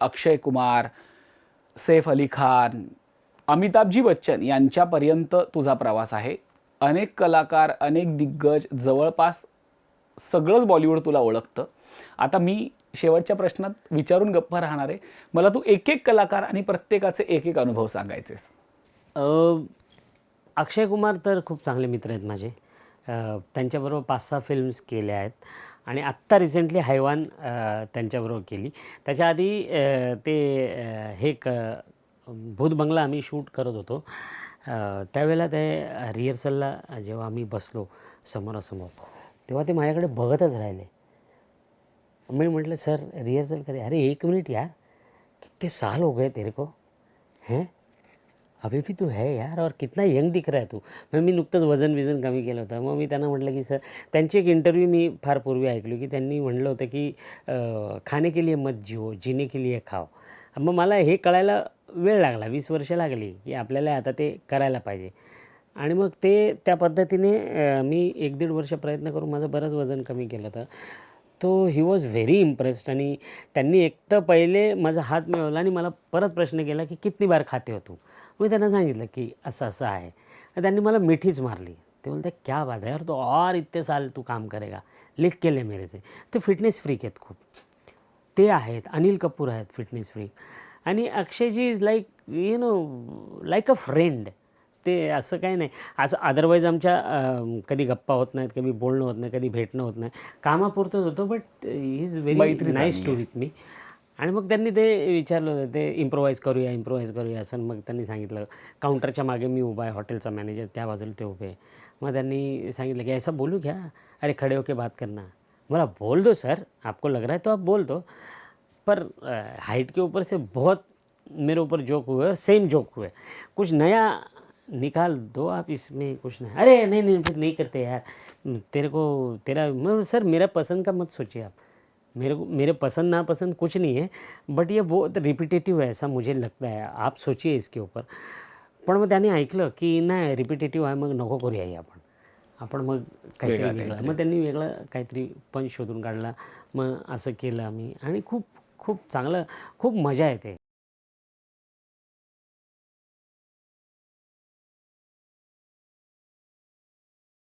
अक्षय कुमार सैफ अली खान अमिताभजी बच्चन यांच्यापर्यंत तुझा प्रवास आहे. अनेक कलाकार अनेक दिग्गज जवळपास सगळंच बॉलिवूड तुला ओळखतं. आता मी शेवटच्या प्रश्नात विचारून गप्प राहणार आहे. मला तू एक एक कलाकार आणि प्रत्येकाचे एक एक अनुभव सांगायचेस. अक्षय कुमार तर खूप चांगले मित्र आहेत माझे. त्यांच्याबरोबर पाच सहा फिल्म्स केल्या आहेत. आणि आत्ता रिसेंटली हैवान त्यांच्याबरोबर केली. त्याच्या आधी ते हे क भूत बंगला आम्ही शूट करत होतो. त्यावेळेला ते रिहर्सलला जेव्हा आम्ही बसलो समोरासमोर तेव्हा ते माझ्याकडे बघतच राहिले. मी म्हटलं सर रिहर्सल करे अरे एक मिनिट यार. कितने साल हो गए तेरे को. हैं? अभी भी तू है यार और कितना यंग दिख रहा है तू। मग मी नुकतंच वजन विजन कमी केलं होतं। मग मी त्यांना म्हटलं की सर त्यांची एक इंटरव्ह्यू मी फार पूर्वी ऐकलो की त्यांनी म्हणलं होतं की खाने के लिए मत जिओ जिने के लिए खाओ. मग मला हे कळायला वेळ लागला वीस वर्ष लागली की आपल्याला आता ते करायला पाहिजे. आणि मग ते त्या पद्धतीने मी एक दीड वर्ष प्रयत्न करून माझं बरंच वजन कमी केलं होतं. तो ही वॉज व्हेरी इम्प्रेस्ड आणि त्यांनी एक तर पहिले माझा हात मिळवला आणि मला परत प्रश्न केला की कितनी बार खाते हो तू? मी त्यांना सांगितलं की असं असं आहे. त्यांनी मला मिठीच मारली. ते बोलते क्या बात है यार तो और इतने साल तू काम करेगा. लिख केले मेरे से. ते फिटनेस फ्रीक आहेत खूप. ते आहेत अनिल कपूर आहेत फिटनेस फ्रीक आणि अक्षयजी is like you know like a friend ते असं काही नाही. असं अदरवाईज आमच्या कधी गप्पा होत नाहीत कधी बोलणं होत नाही कधी भेटणं होत नाही. कामापुरतंच होतं but he is very nice to with me आणि मग त्यांनी ते विचारलं होतं ते इम्प्रोवाईज करूया इम्प्रोवाईज करूया असं. मग त्यांनी सांगितलं काउंटरच्या मागे मी उभा आहे हॉटेलचा मॅनेजर त्या बाजूला ते उभे आहे. मग त्यांनी सांगितलं की ऐसा बोलू क्या? अरे खड़े होके बात करना. बोला बोल दो सर आपको लग रहा है तो आप बोल दो. पर हाइट के ऊपर से बहुत मेरे ऊपर जोक हुए और सेम जोक हुए। कुछ नया निकाल दो आप इसमें कुछ नहीं। अरे नहीं नहीं फिर नहीं करते यार। तेरे को तेरा मैं सर मेरा पसंद का मत सोचिए आप। मेरे को मेरे पसंद नापसंद कुछ नहीं है बट ये बहुत रिपीटेटिव है ऐसा मुझे लगता है। आप सोचिए इसके ऊपर। पण मग त्याने ऐकलं की नाही रिपीटेटिव्ह आहे मग नको करूया हे आपण. आपण मग काहीतरी वेगळं मग त्यांनी वेगळं काहीतरी पंच शोधून काढला मग असं केलं आम्ही. आणि खूप खूप चांगलं खूप मजा येते.